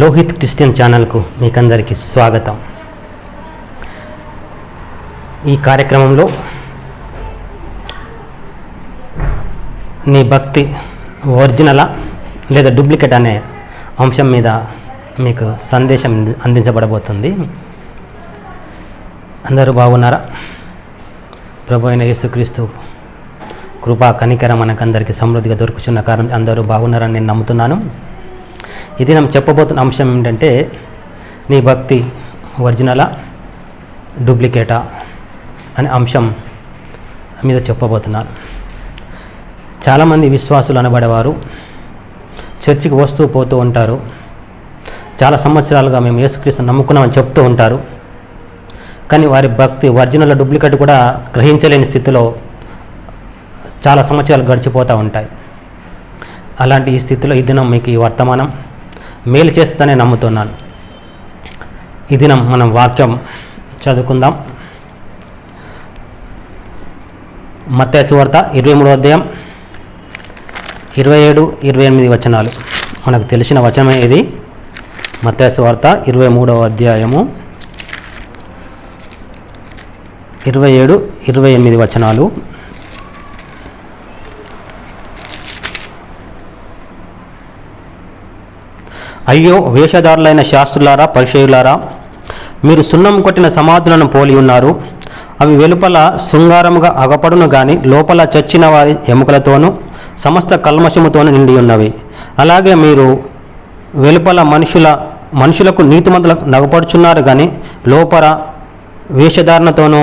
Lohit Christian ఛానల్కు మీకందరికీ స్వాగతం. ఈ కార్యక్రమంలో నీ భక్తి ఒరిజినలా లేదా డూప్లికేట్ అనే అంశం మీద మీకు సందేశం అందించబడబోతుంది. అందరూ బాగున్నారా? ప్రభు అయిన యేసుక్రీస్తు కృపా కనికరం మనకందరికీ సమృద్ధిగా దొరుకుతున్న కారణం అందరూ బాగున్నారని నేను నమ్ముతున్నాను. ఇది నేను చెప్పబోతున్న అంశం ఏంటంటే నీ భక్తి ఒరిజినలా డూప్లికేటా అనే అంశం మీద చెప్పబోతున్నాను చాలామంది విశ్వాసులు అనబడేవారు చర్చికి వస్తూ పోతూ ఉంటారు చాలా సంవత్సరాలుగా మేము యేసుక్రీస్తు నమ్ముకున్నామని చెప్తూ ఉంటారు కానీ వారి భక్తి ఒరిజినల్ డూప్లికేట్ కూడా గ్రహించలేని స్థితిలో చాలా సంవత్సరాలు గడిచిపోతూ ఉంటాయి. అలాంటి ఈ స్థితిలో ఈ దినం మీకు ఈ వర్తమానం మేలు చేస్తుందని నమ్ముతున్నాను. ఈ దినం మనం వాక్యం చదువుకుందాం. మత్తయి వార్త ఇరవై మూడో అధ్యాయం ఇరవై ఏడు ఇరవై ఎనిమిది వచనాలు. మనకు తెలిసిన వచనమే ఇది. మత్తయి వార్త ఇరవై మూడవ అధ్యాయము ఇరవై ఏడు ఇరవై ఎనిమిది వచనాలు. అయ్యో వేషధారులైన శాస్త్రులారా పరిచయులారా మీరు సున్నం కొట్టిన సమాధులను పోలి ఉన్నారు. అవి వెలుపల శృంగారముగా అగపడును గాని లోపల చచ్చిన వారి ఎముకలతోనూ సమస్త కల్మషముతోనూ నిండి ఉన్నవి. అలాగే మీరు వెలుపల మనుషుల మనుషులకు నీతిమంతులకు నగపడుచున్నారు కానీ లోపల వేషధారణతోనూ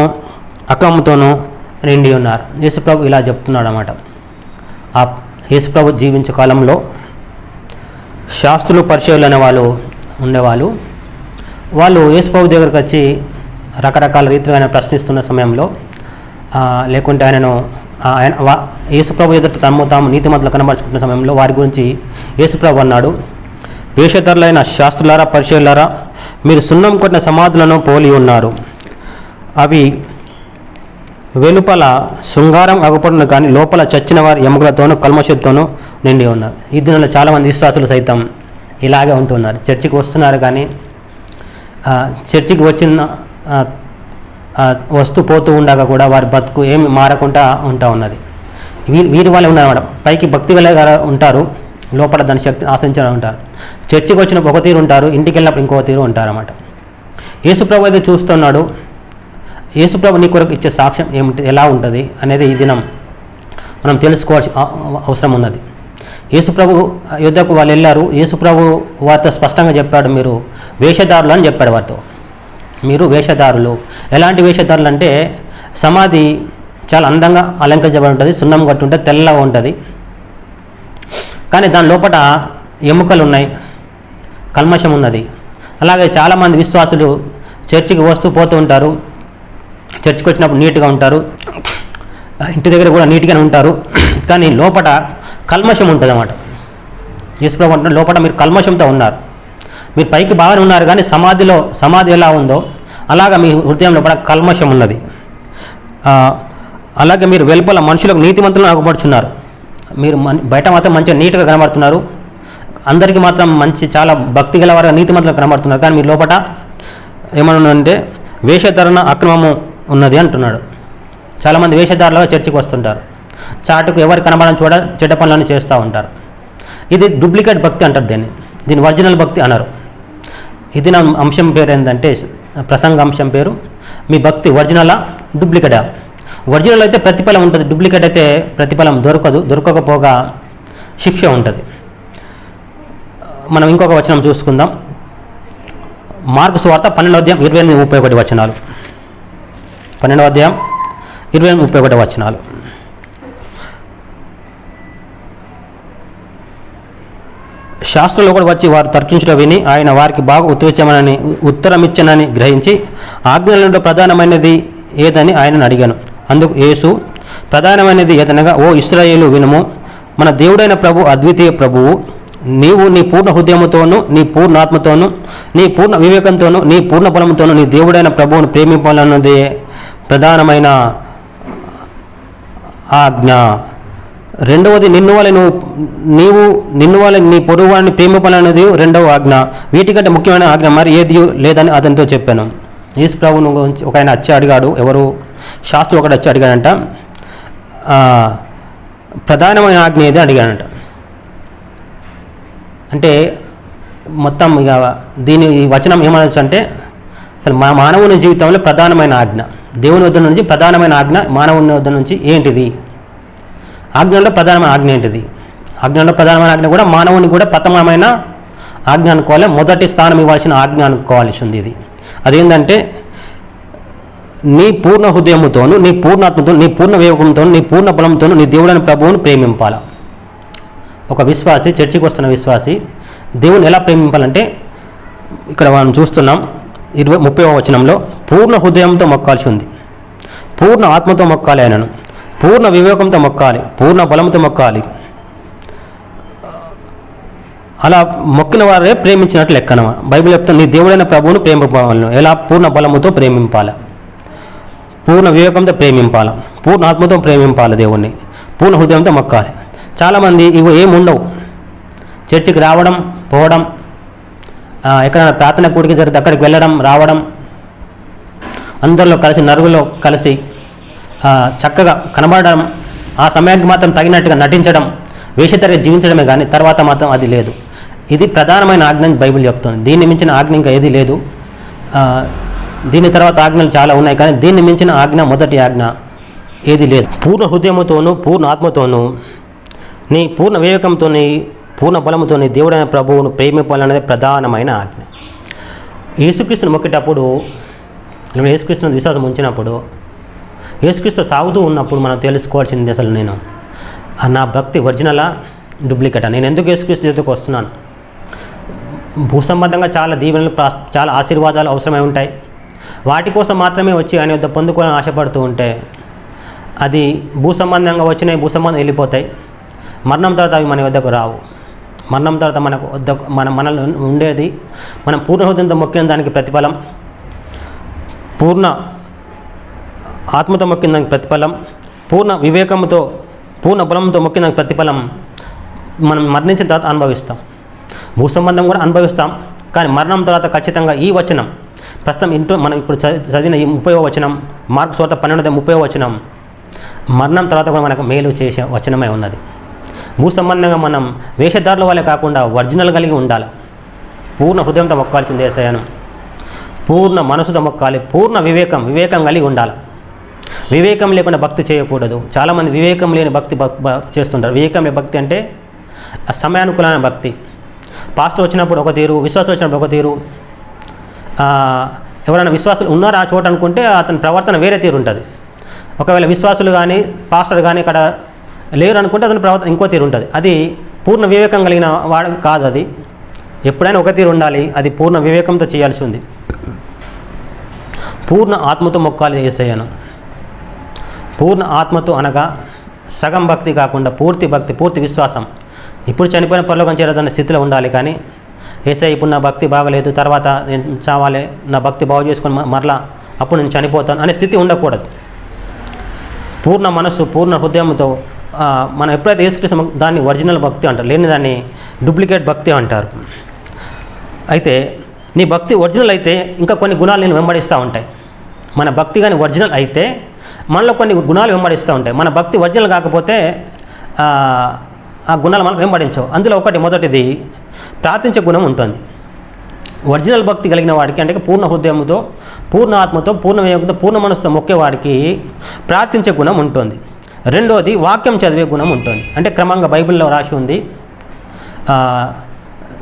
అక్రమంతోనూ నిండి ఉన్నారు. యేసుప్రభు ఇలా చెప్తున్నాడు అన్నమాట ఆ యేసుప్రభు జీవించే కాలంలో శాస్త్రులు పరిచయాలు అనే వాళ్ళు ఉండేవాళ్ళు. వాళ్ళు యేసుప్రభు దగ్గరకు వచ్చి రకరకాల రీతిలో ఆయన ప్రశ్నిస్తున్న సమయంలో లేకుంటే ఆయనను ఆయన వా- యేసుప్రభు ఎదుట తమ్ము తాము నీతిమంతులు కనబరుచుకుంటున్న సమయంలో వారి గురించి యేసుప్రభు అన్నాడు వేషధరులైన శాస్త్రులారా పరిచయులారా మీరు సున్నం కొట్టిన సమాధులను పోలి ఉన్నారు. అవి వెలుపల శృంగారం అగపడును కానీ లోపల చచ్చిన వారి ఎముకలతోనూ కల్మషతోనూ నిండి ఉన్నారు. ఈ దినంలో చాలామంది విశ్వాసులు సైతం ఇలాగే ఉంటున్నారు. చర్చికి వస్తున్నారు కానీ చర్చికి వచ్చిన వస్తూ పోతూ ఉండగా కూడా వారి బతుకు ఏమి మారకుండా ఉంటా ఉన్నది. వీరి వీరి వాళ్ళే ఉన్నారన్నమాట పైకి భక్తి వెళ్ళగా ఉంటారు. లోపల దాని శక్తి ఆశించడం ఉంటారు. చర్చికి వచ్చిన ఒక తీరు ఉంటారు. ఇంటికి వెళ్ళినప్పుడు ఇంకో తీరు ఉంటారన్నమాట యేసుప్రభు అయితే చూస్తున్నాడు. యేసుప్రభు నీ కొరకు ఇచ్చే సాక్ష్యం ఏమిటి ఎలా ఉంటుంది అనేది ఈ దినం మనం తెలుసుకోవాల్సిన అవసరం ఉన్నది. యేసుప్రభు యుద్ధకు వాళ్ళు వెళ్ళారు. యేసుప్రభు వారితో స్పష్టంగా చెప్పాడు మీరు వేషధారులు అని చెప్పాడు వారితో. మీరు వేషధారులు. ఎలాంటి వేషధారులు అంటే సమాధి చాలా అందంగా అలంకరించబడి ఉంటుంది సున్నం కట్టి ఉంటుంది తెల్లగా ఉంటుంది. కానీ దాని లోపల ఎముకలు ఉన్నాయి కల్మషం ఉన్నది. అలాగే చాలామంది విశ్వాసులు చర్చికి వస్తూ పోతూ ఉంటారు. చర్చికి వచ్చినప్పుడు నీట్గా ఉంటారు. ఇంటి దగ్గర కూడా నీట్గానే ఉంటారు. కానీ లోపల కల్మషం ఉంటుంది అన్నమాట యేసుప్రభు అంటున్నాడు లోపల మీరు కల్మషంతో ఉన్నారు. మీరు పైకి బాగానే ఉన్నారు కానీ సమాధిలో సమాధి ఎలా ఉందో అలాగా మీ హృదయం లోపల కల్మషం ఉన్నది. అలాగే మీరు వెలుపల మనుషులకు నీతిమంతులను ఆగుపడుచున్నారు మీరు మన్- బయట మాత్రం మంచిగా నీట్గా కనబడుతున్నారు. అందరికీ మాత్రం మంచి చాలా భక్తి గలవారుగా నీతిమంతులు కనబడుతున్నారు. కానీ మీరు లోపల ఏమనుందంటే వేషధరణ అక్రమము ఉన్నది అంటున్నాడు. చాలామంది వేషధారులుగా చర్చికి వస్తుంటారు. చాటుకు ఎవరు కనబడని చూడ చెడ్డ పనులను చేస్తూ ఉంటారు. ఇది డూప్లికేట్ భక్తి అంటారు దీన్ని. దీని ఒరిజినల్ భక్తి అన్నారు ఇది నా అంశం పేరు ఏంటంటే ప్రసంగ అంశం పేరు. మీ భక్తి ఒరిజినలా డూప్లికేటా ఒరిజినల్ అయితే ప్రతిఫలం ఉంటుంది. డూప్లికేట్ అయితే ప్రతిఫలం దొరకదు. దొరకకపోగా శిక్ష ఉంటుంది. మనం ఇంకొక వచనం చూసుకుందాం. మార్కు స్వార్థ పన్నెండవ అధ్యాయం ఇరవై ఎనిమిది ముప్పై ఒకటి వచనాలు. పన్నెండవ అధ్యాయం ఇరవై ఎనిమిది ముప్పై ఒకటి వచనాలు. శాస్త్రులు కూడా వచ్చి వారు తర్కించడం విని ఆయన వారికి బాగా ఉత్తరించమనని ఉత్తరమిచ్చనని గ్రహించి ఆజ్ఞలలో ప్రధానమైనది ఏదని ఆయనను అడిగాను. అందుకు యేసు ప్రధానమైనది ఏదనగా ఓ ఇస్రాయేలు వినుము మన దేవుడైన ప్రభు అద్వితీయ ప్రభువు నీవు నీ పూర్ణ హృదయముతోనూ నీ పూర్ణాత్మతోనూ నీ పూర్ణ వివేకంతోను నీ పూర్ణ బలముతోను నీ దేవుడైన ప్రభువును ప్రేమింపాలన్నదే ప్రధానమైన ఆజ్ఞ. రెండవది నిన్ను వల్ల నువ్వు నీవు నిన్ను వల్ల నీ పొరుగు వారిని ప్రేమిపాలనేది రెండవ ఆజ్ఞ. వీటికంటే ముఖ్యమైన ఆజ్ఞ మరి ఏది లేదని అతనితో చెప్పాను. యేసు ప్రభువును గురించి ఒక ఆయన వచ్చి అడిగాడు ఎవరు? శాస్త్రం ఒకటి వచ్చి అడిగాడంట ప్రధానమైన ఆజ్ఞ ఏది అడిగాడంట. అంటే మొత్తం ఇక దీని ఈ వచనం ఏమనొచ్చు అంటే అసలు మా మానవుని జీవితంలో ప్రధానమైన ఆజ్ఞ. దేవుని వద్ద నుంచి ప్రధానమైన ఆజ్ఞ మానవుని వద్ద నుంచి ఏంటిది? ఆజ్ఞలో ప్రధానమైన ఆజ్ఞ ఏంటిది? ఆజ్ఞలో ప్రధానమైన ఆజ్ఞ కూడా మానవుని కూడా ప్రథమమైన ఆజ్ఞ అనుకోవాలి. మొదటి స్థానం ఇవ్వాల్సిన ఆజ్ఞ అనుకోవాల్సి ఉంది ఇది. అదేంటంటే నీ పూర్ణ హృదయముతోను నీ పూర్ణాత్మతో నీ పూర్ణ వివేకంతో నీ పూర్ణ బలంతోను నీ దేవుడని ప్రభువును ప్రేమింపాల? ఒక విశ్వాసి చర్చికి వస్తున్న విశ్వాసి దేవుని ఎలా ప్రేమింపాలంటే ఇక్కడ మనం చూస్తున్నాం ఇరవై ముప్పై వచనంలో పూర్ణ హృదయంతో మొక్కాల్సి ఉంది. పూర్ణ ఆత్మతో మొక్కాలి ఆయనను. పూర్ణ వివేకంతో మొక్కాలి. పూర్ణ బలంతో మొక్కాలి. అలా మొక్కిన వారే ప్రేమించినట్లు లెక్కన. బైబిల్ చెప్తాను నీ దేవుడైన ప్రభువును ప్రేమింపాలను ఎలా? పూర్ణ బలముతో ప్రేమింపాలి. పూర్ణ వివేకంతో ప్రేమింపాల. పూర్ణ ఆత్మతో ప్రేమింపాలి దేవుణ్ణి. పూర్ణ హృదయంతో మొక్కాలి. చాలామంది ఇవి ఏముండవు. చర్చికి రావడం పోవడం ఎక్కడైనా ప్రార్థన కూడికి జరిగితే అక్కడికి వెళ్ళడం రావడం అందరిలో కలిసి నరుగులో కలిసి చక్కగా కనబడడం ఆ సమయానికి మాత్రం తగినట్టుగా నటించడం వేషతరిగా జీవించడమే కానీ తర్వాత మాత్రం అది లేదు. ఇది ప్రధానమైన ఆజ్ఞ బైబిల్ చెప్తుంది. దీన్ని మించిన ఆజ్ఞ ఇంకా ఏది లేదు. దీని తర్వాత ఆజ్ఞలు చాలా ఉన్నాయి కానీ దీన్ని మించిన ఆజ్ఞ మొదటి ఆజ్ఞ ఏది లేదు. పూర్ణ హృదయముతోనూ పూర్ణ ఆత్మతోనూ నీ పూర్ణ వివేకంతోని పూర్ణ బలముతోని దేవుడైన ప్రభువును ప్రేమింపాలనేది ప్రధానమైన ఆజ్ఞ. యేసుక్రీస్తుని మొక్కేటప్పుడు లేదా యేసుక్రీస్తుని విశ్వాసం ఉంచినప్పుడు యేసుక్రీస్తు సాగుతూ ఉన్నప్పుడు మనం తెలుసుకోవాల్సింది అసలు నేను నా భక్తి ఒరిజినలా? డూప్లికేటా? నేను ఎందుకు యేసుక్రీస్తు ఎదుగుకు వస్తున్నాను? భూ సంబంధంగా చాలా దీవెనలు ప్రా- చాలా ఆశీర్వాదాలు అవసరమై ఉంటాయి. వాటి కోసం మాత్రమే వచ్చి ఆయన వద్ద పొందుకోవాలని ఆశపడుతూ ఉంటే అది భూ సంబంధంగా వచ్చినాయి భూ సంబంధం వెళ్ళిపోతాయి. మరణం తర్వాత అవి మన వద్దకు రావు. మరణం తర్వాత మనకు మన మనలో ఉండేది. మనం పూర్ణ హృదయంతో మొక్కిన దానికి ప్రతిఫలం. పూర్ణ ఆత్మతో మొక్కిన దానికి ప్రతిఫలం. పూర్ణ వివేకంతో పూర్ణ బలంతో మొక్కిన దానికి ప్రతిఫలం. మనం మరణించిన తర్వాత అనుభవిస్తాం. భూ సంబంధం కూడా అనుభవిస్తాం. కానీ మరణం తర్వాత ఖచ్చితంగా ఈ వచనం. ప్రస్తుతం ఇంట్లో మనం ఇప్పుడు చదివిన ఈ ముప్పై వచనం మార్క్ సోత పన్నెండు ముప్పై వచనం. మరణం తర్వాత కూడా మనకు మేలు చేసే వచనమే ఉన్నది. భూసంబంధంగా మనం వేషధారుల వల్ల కాకుండా ఒరిజినల్ కలిగి ఉండాలి. పూర్ణ హృదయంతో మొక్కాల్సింది ఏసయ్యను పూర్ణ మనసుతో మొక్కాలి పూర్ణ వివేకం వివేకం కలిగి ఉండాలి. వివేకం లేకుండా భక్తి చేయకూడదు. చాలామంది వివేకం లేని భక్తి భక్- చేస్తుంటారు. వివేకం లేని భక్తి అంటే సమయానుకూలమైన భక్తి. పాస్టర్ వచ్చినప్పుడు ఒక తీరు విశ్వాసం వచ్చినప్పుడు ఒక తీరు. ఎవరైనా విశ్వాసులు ఉన్నారా ఆ చోట అనుకుంటే అతని ప్రవర్తన వేరే తీరు ఉంటుంది. ఒకవేళ విశ్వాసులు కానీ పాస్టర్ కానీ ఇక్కడ లేరు అనుకుంటే అతని ప్రవర్తన ఇంకో తీరు ఉంటుంది. అది పూర్ణ వివేకం కలిగిన వాడు కాదు అది. ఎప్పుడైనా ఒక తీరు ఉండాలి. అది పూర్ణ వివేకంతో చేయాల్సి ఉంది. పూర్ణ ఆత్మతో మొక్కాలి ఏసయ్యను. పూర్ణ ఆత్మతో అనగా సగం భక్తి కాకుండా పూర్తి భక్తి పూర్తి విశ్వాసం. ఇప్పుడు చనిపోయిన పరలోకం చేరదన్న స్థితిలో ఉండాలి కానీ ఏసై ఇప్పుడు నా భక్తి బాగలేదు తర్వాత నేను చావాలి నా భక్తి బాగు చేసుకొని మరలా అప్పుడు నేను చనిపోతాను అనే స్థితి ఉండకూడదు. పూర్ణ మనస్సు పూర్ణ హృదయంతో మనం ఎప్పుడైతే యేసుక్రీస్తు దాన్ని ఒరిజినల్ భక్తి అంటారు లేని దాన్ని డూప్లికేట్ భక్తి అంటారు. అయితే నీ భక్తి ఒరిజినల్ అయితే ఇంకా కొన్ని గుణాలు నేను వెంబడిస్తూ ఉంటాయి. మన భక్తి కానీ ఒరిజినల్ అయితే మనలో కొన్ని గుణాలు వెంబడిస్తూ ఉంటాయి. మన భక్తి ఒరిజినల్ కాకపోతే ఆ, గుణాలు మనం వెంబడించవు. అందులో ఒకటి మొదటిది ప్రార్థించే గుణం ఉంటుంది. ఒరిజినల్ భక్తి కలిగిన వాడికి అంటే పూర్ణ హృదయంతో పూర్ణ ఆత్మతో పూర్ణ వేగంతో పూర్ణ మనసుతో మొక్కేవాడికి ప్రార్థించే గుణం ఉంటుంది. రెండోది వాక్యం చదివే గుణం ఉంటుంది. అంటే క్రమంగా బైబిల్లో రాసి ఉంది.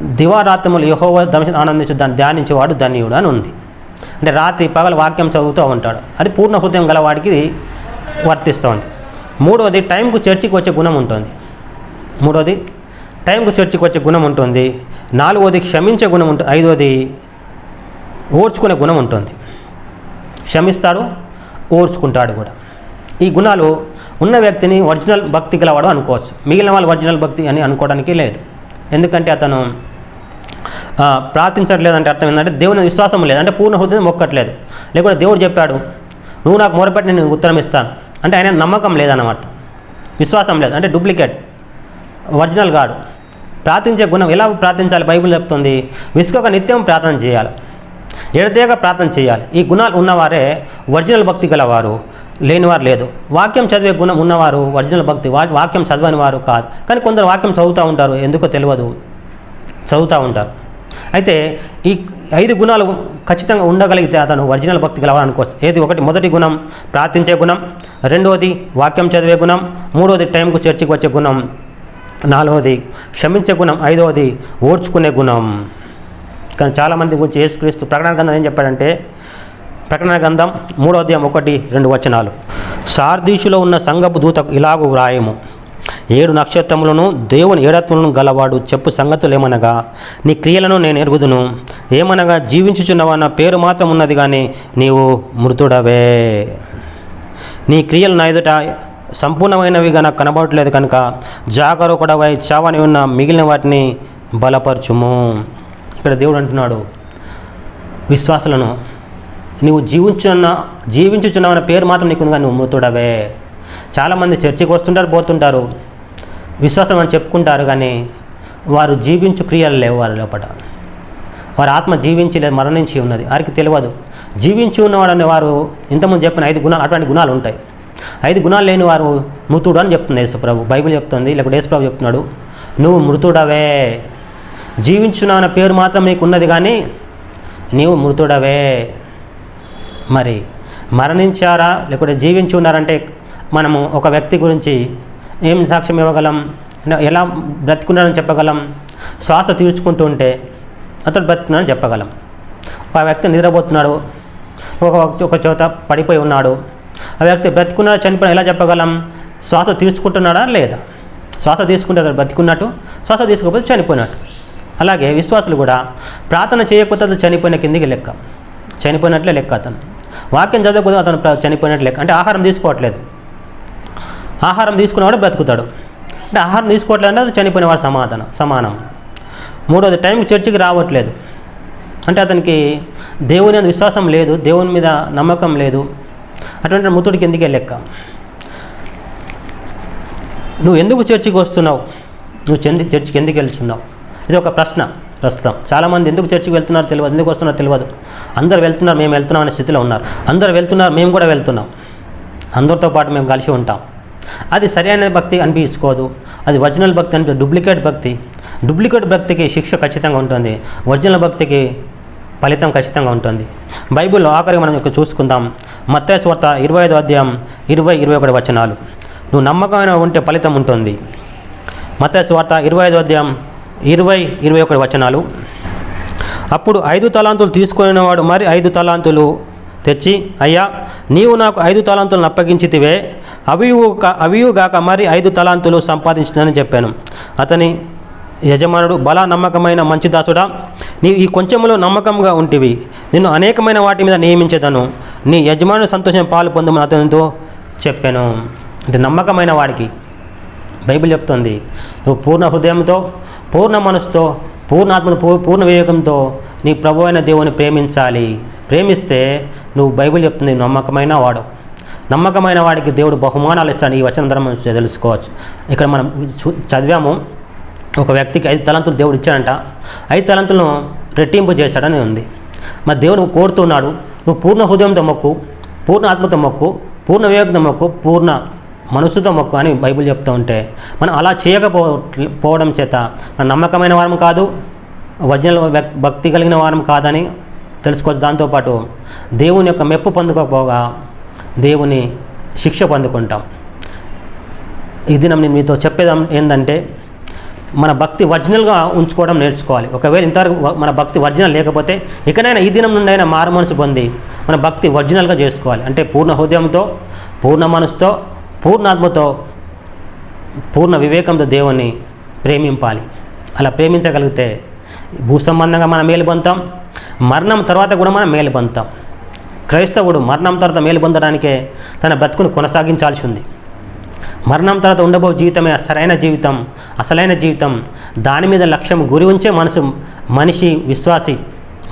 దివారాత్రములు యహోవ దర్శనం ఆనందించు దాన్ని ధ్యానించేవాడు ధన్యుడు అని ఉంది. అంటే రాత్రి పగల వాక్యం చదువుతూ ఉంటాడు. అది పూర్ణ హృదయం గలవాడికి వర్తిస్తుంది. మూడవది టైంకు చర్చికి వచ్చే గుణం ఉంటుంది. మూడవది టైంకు చర్చికి వచ్చే గుణం ఉంటుంది. నాలుగవది క్షమించే గుణం ఉంటుంది ఐదవది ఓర్చుకునే గుణం ఉంటుంది. క్షమిస్తాడు ఓర్చుకుంటాడు కూడా. ఈ గుణాలు ఉన్న వ్యక్తిని ఒరిజినల్ భక్తి గలవాడు అనుకోవచ్చు. మిగిలిన వాళ్ళు ఒరిజినల్ భక్తి అని అనుకోవడానికి లేదు. ఎందుకంటే అతను ప్రార్థించట్లేదంటే అర్థం ఏంటంటే దేవుని విశ్వాసం లేదు. అంటే పూర్ణ హృదయం మొక్కట్లేదు లేకుంటే దేవుడు చెప్పాడు నువ్వు నాకు మొరపెట్టి నేను ఉత్తరం ఇస్తాను. అంటే ఆయన నమ్మకం లేదన్నమాట. విశ్వాసం లేదు. అంటే డూప్లికేట్. ఒరిజినల్ గాడు. ప్రార్థించే గుణం ఎలా ప్రార్థించాలి? బైబిల్ చెప్తుంది విసుకోక నిత్యం ప్రార్థన చేయాలి. ఎడతేగా ప్రార్థన చేయాలి. ఈ గుణాలు ఉన్నవారే ఒరిజినల్ భక్తి గలవారు. లేనివారు లేదు. వాక్యం చదివే గుణం ఉన్నవారు ఒరిజినల్ భక్తి వా- వాక్యం చదవని వారు కాదు. కానీ కొందరు వాక్యం చదువుతూ ఉంటారు. ఎందుకో తెలియదు. చదువుతూ ఉంటారు. అయితే ఈ ఐదు గుణాలు ఖచ్చితంగా ఉండగలిగితే అతను ఒరిజినల్ భక్తి కలవాలనుకోవచ్చు ఏది ఒకటి? మొదటి గుణం ప్రార్థించే గుణం. రెండవది వాక్యం చదివే గుణం. మూడవది టైంకు చర్చికి వచ్చే గుణం. నాలుగవది క్షమించే గుణం. ఐదవది ఓడ్చుకునే గుణం. కానీ చాలామంది గురించి యేసుక్రీస్తు ప్రకటన గ్రంథం ఏం చెప్పాడంటే ప్రకటన గ్రంథం మూడో అధ్యాయం ఒకటి రెండు వచనాలు. సార్దీషులో ఉన్న సంగపు దూతకు ఇలాగు వ్రాయము. ఏడు నక్షత్రములను దేవుని ఏడత్వములను గలవాడు చెప్పు సంగతులు ఏమనగా నీ క్రియలను నేను ఎరుగుదును. ఏమనగా జీవించుచున్నవన్న పేరు మాత్రం ఉన్నది కానీ నీవు మృతుడవే. నీ క్రియలు నా ఎదుట సంపూర్ణమైనవి గనక కనబడట్లేదు కనుక జాగరూకుడవై చావని ఉన్న మిగిలిన వాటిని బలపరచుము. ఇక్కడ దేవుడు అంటున్నాడు విశ్వాసులను నువ్వు జీవించున్న జీవించుచున్నావు పేరు మాత్రం నీకు ఉంది కానీ నువ్వు మృతుడవే. చాలామంది చర్చికి వస్తుంటారు పోతుంటారు. విశ్వాసం అని చెప్పుకుంటారు కానీ వారు జీవించు క్రియలు లేవు వారి లోపల. వారి ఆత్మ జీవించి లేదు మరణించి ఉన్నది. వారికి తెలియదు. జీవించి ఉన్నవాడని వారు ఇంతకుముందు చెప్పిన ఐదు గుణాలు అటువంటి గుణాలు ఉంటాయి. ఐదు గుణాలు లేని వారు మృతుడు అని చెప్తుంది యేసుప్రభు బైబిల్ చెప్తుంది లేకపోతే యేసుప్రభు చెప్తున్నాడు నువ్వు మృతుడవే. జీవించున్నావు పేరు మాత్రం నీకు ఉన్నది కానీ నీవు మృతుడవే. మరి మరణించారా లేకుంటే జీవించి ఉన్నారంటే మనము ఒక వ్యక్తి గురించి ఏం సాక్ష్యం ఇవ్వగలం? ఎలా బ్రతికున్నారని చెప్పగలం? శ్వాస తీర్చుకుంటూ ఉంటే అతడు బ్రతికున్నాడని చెప్పగలం. ఒక వ్యక్తి నిద్రపోతున్నాడు. ఒక ఒక చోట పడిపోయి ఉన్నాడు. ఆ వ్యక్తి బ్రతికున్నాడు చనిపోయిన ఎలా చెప్పగలం? శ్వాస తీసుకుంటున్నాడా లేదా? శ్వాస తీసుకుంటే అతడు బ్రతికున్నట్టు శ్వాస తీసుకోకపోతే చనిపోయినట్టు. అలాగే విశ్వాసులు కూడా ప్రార్థన చేయకపోతే అతను చనిపోయిన కిందికి లెక్క. చనిపోయినట్లే లెక్క అతను. వాక్యం చదవకపోతే అతను చనిపోయినట్టు లెక్క. అంటే ఆహారం తీసుకోవట్లేదు. ఆహారం తీసుకున్నవాడు బ్రతుకుతాడు. అంటే ఆహారం తీసుకోవట్లేదు అంటే అది చనిపోయినవాడు సమాధానం సమానం. మూడోది టైంకి చర్చికి రావట్లేదు. అంటే అతనికి దేవుని మీద విశ్వాసం లేదు దేవుని మీద నమ్మకం లేదు. అటువంటి మృతుడికి ఎందుకే లెక్క? నువ్వు ఎందుకు చర్చికి వస్తున్నావు? నువ్వు చెంది చర్చికి ఎందుకు వెళ్తున్నావు? ఇది ఒక ప్రశ్న. ప్రస్తుతం. చాలామంది ఎందుకు చర్చికి వెళ్తున్నారు తెలియదు ఎందుకు వస్తున్నారో తెలియదు. అందరు వెళ్తున్నారు మేము వెళ్తున్నాం అనే స్థితిలో ఉన్నారు. అందరు వెళ్తున్నారు మేము కూడా వెళ్తున్నాం. అందరితో పాటు మేము కలిసి ఉంటాం. అది సరైన భక్తి అనిపించుకోదు. అది ఒరిజినల్ భక్తి అనిపి డూప్లికేట్ భక్తి. డూప్లికేట్ భక్తికి శిక్ష ఖచ్చితంగా ఉంటుంది. ఒరిజినల్ భక్తికి ఫలితం ఖచ్చితంగా ఉంటుంది. బైబిల్లో ఆఖరి మనం ఇక్కడ చూసుకుందాం. మత్తయి వార్త ఇరవై ఐదో అధ్యాయం ఇరవై ఇరవై ఒకటి వచనాలు. నువ్వు నమ్మకమైన ఉంటే ఫలితం ఉంటుంది. మత్తయి వార్త ఇరవై ఐదో అధ్యాయం ఇరవై ఇరవై ఒకటి వచనాలు. అప్పుడు ఐదు తలాంతులు తీసుకునేవాడు మరి ఐదు తలాంతులు తెచ్చి అయ్యా నీవు నాకు ఐదు తలాంతులను అప్పగించితివే అవియుక కా అవియుగాక మరి ఐదు తలాంతులు సంపాదించిందని చెప్పాను. అతని యజమానుడు బలా నమ్మకమైన మంచి దాసుడా నీవు ఈ కొంచెంలో నమ్మకంగా ఉంటివి. నిన్ను అనేకమైన వాటి మీద నియమించేదను. నీ యజమానుడు సంతోషం పాలు పొందమని అతనితో చెప్పాను. అంటే నమ్మకమైన వాడికి. బైబిల్ చెప్తుంది నువ్వు పూర్ణ హృదయంతో పూర్ణ మనసుతో పూర్ణాత్మ పూర్ణ వివేకంతో నీ ప్రభు అయిన దేవుని ప్రేమించాలి. ప్రేమిస్తే నువ్వు బైబిల్ చెప్తుంది నమ్మకమైన వాడు. నమ్మకమైన వాడికి దేవుడు బహుమానాలు ఇస్తాడు. ఈ వచనం ధర్మం తెలుసుకోవచ్చు. ఇక్కడ మనం చూ- చదివాము. ఒక వ్యక్తికి ఐదు తలంతులు దేవుడు ఇచ్చాడంట. ఐదు తలంతులను రెట్టింపు చేశాడని ఉంది. మరి దేవుడు కోరుతున్నాడు నువ్వు పూర్ణ హృదయంతో మొక్కు పూర్ణ ఆత్మతో మొక్కు పూర్ణ వివేకంతో మొక్కు పూర్ణ మనసుతో మొక్కు అని బైబిల్ చెప్తూ ఉంటే మనం అలా చేయకపో పోవడం చేత మన నమ్మకమైన వారం కాదు ఒరిజినల్ భక్తి కలిగిన వారం కాదని తెలుసుకోవచ్చు. దాంతోపాటు దేవుని యొక్క మెప్పు పొందుకోకపోగా దేవుని శిక్ష పొందుకుంటాం. ఇది నేను మీతో చెప్పేది ఏంటంటే మన భక్తి ఒరిజినల్గా ఉంచుకోవడం నేర్చుకోవాలి. ఒకవేళ ఇంతవరకు మన భక్తి ఒరిజినల్ లేకపోతే ఇకనైనా ఈ దినం నుండి అయినా మారు మనసు పొంది మన భక్తి ఒరిజినల్గా చేసుకోవాలి. అంటే పూర్ణ హృదయంతో పూర్ణ మనసుతో పూర్ణాత్మతో పూర్ణ వివేకంతో దేవుణ్ణి ప్రేమింపాలి. అలా ప్రేమించగలిగితే భూ సంబంధంగా మనం మేలు పొందుతాం మరణం తర్వాత కూడా మనం మేలు పొందుతాం. క్రైస్తవుడు మరణం తర్వాత మేలు పొందడానికే తన బ్రతుకును కొనసాగించాల్సి ఉంది. మరణం తర్వాత ఉండబో జీవితమే సరైన జీవితం అసలైన జీవితం. దాని మీద లక్ష్యం గురి ఉంచే మనసు మనిషి విశ్వాసి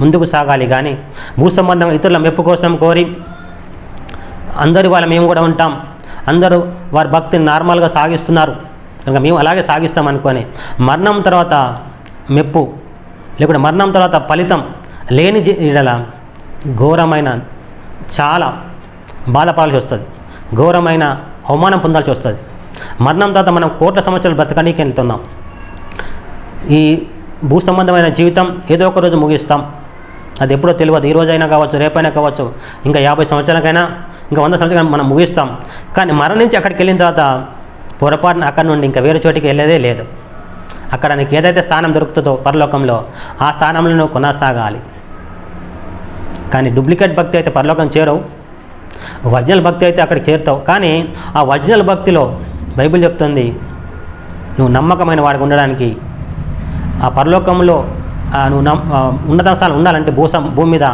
ముందుకు సాగాలి. కానీ భూ సంబంధంగా ఇతరుల మెప్పు కోసం కోరి అందరి వాళ్ళ మేము కూడా ఉంటాం. అందరూ వారి భక్తిని నార్మల్గా సాగిస్తున్నారు. కనుక మేము అలాగే సాగిస్తాం అనుకొని మరణం తర్వాత మెప్పు లేకుంటే మరణం తర్వాత ఫలితం లేని జీ- ఘోరమైన చాలా బాధపడాల్సి వస్తుంది. ఘోరమైన అవమానం పొందాల్సి వస్తుంది. మరణం తర్వాత మనం కోట్ల సంవత్సరాలు బ్రతకడానికి వెళ్తున్నాం. ఈ భూ సంబంధమైన జీవితం ఏదో ఒక రోజు ముగిస్తాం. అది ఎప్పుడో తెలియదు ఈ రోజైనా కావచ్చు రేపైనా కావచ్చు ఇంకా యాభై సంవత్సరాలకైనా ఇంకా వంద సంవత్సరాలు మనం ముగిస్తాం. కానీ మరణించి అక్కడికి వెళ్ళిన తర్వాత పొరపాటున అక్కడి నుండి ఇంకా వేరే చోటికి వెళ్ళేదే లేదు. అక్కడ నీకు ఏదైతే స్థానం దొరుకుతుందో పరలోకంలో ఆ స్థానంలో నువ్వు కొనసాగాలి. కానీ డూప్లికేట్ భక్తి అయితే పరలోకం చేరవు. ఒరిజినల్ భక్తి అయితే అక్కడికి చేరుతావు. కానీ ఆ ఒరిజినల్ భక్తిలో బైబిల్ చెప్తుంది నువ్వు నమ్మకమైన వాడికి ఉండడానికి ఆ పరలోకంలో నువ్వు నమ్ ఉన్నత స్థానం ఉండాలంటే భూసం భూమి మీద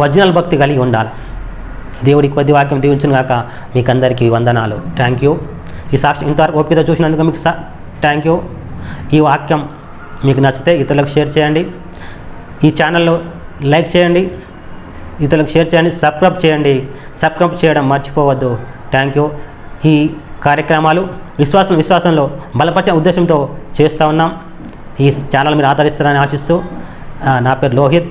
ఒరిజినల్ భక్తి కలిగి ఉండాలి. దేవుడి కొద్ది వాక్యం దీవించును గాక. మీకు అందరికీ వందనాలు. థ్యాంక్ యూ ఈ సాక్షి ఇంతవరకు ఓపికతో చూసినందుకు మీకు సా థ్యాంక్ యూ ఈ వాక్యం మీకు నచ్చితే ఇతరులకు షేర్ చేయండి. ఈ ఛానల్లో లైక్ చేయండి. ఇతరులకు షేర్ చేయండి. సబ్స్క్రైబ్ చేయండి. సబ్స్క్రైబ్ చేయడం మర్చిపోవద్దు. థ్యాంక్ యూ ఈ కార్యక్రమాలు విశ్వాసం విశ్వాసంలో బలపరిచే ఉద్దేశంతో చేస్తూ ఉన్నాం. ఈ ఛానల్ మీరు ఆదరిస్తారని ఆశిస్తూ నా పేరు లోహిత్.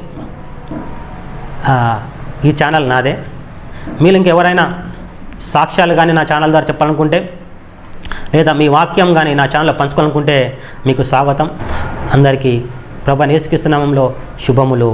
ఈ ఛానల్ నాదే. మీరు ఇంకెవరైనా సాక్ష్యాలు కానీ నా ఛానల్ ద్వారా చెప్పాలనుకుంటే లేదా మీ వాక్యం కానీ నా ఛానల్లో పంచుకోవాలనుకుంటే మీకు స్వాగతం. అందరికీ ప్రభా నేసుకిస్తున్నామంలో శుభములు.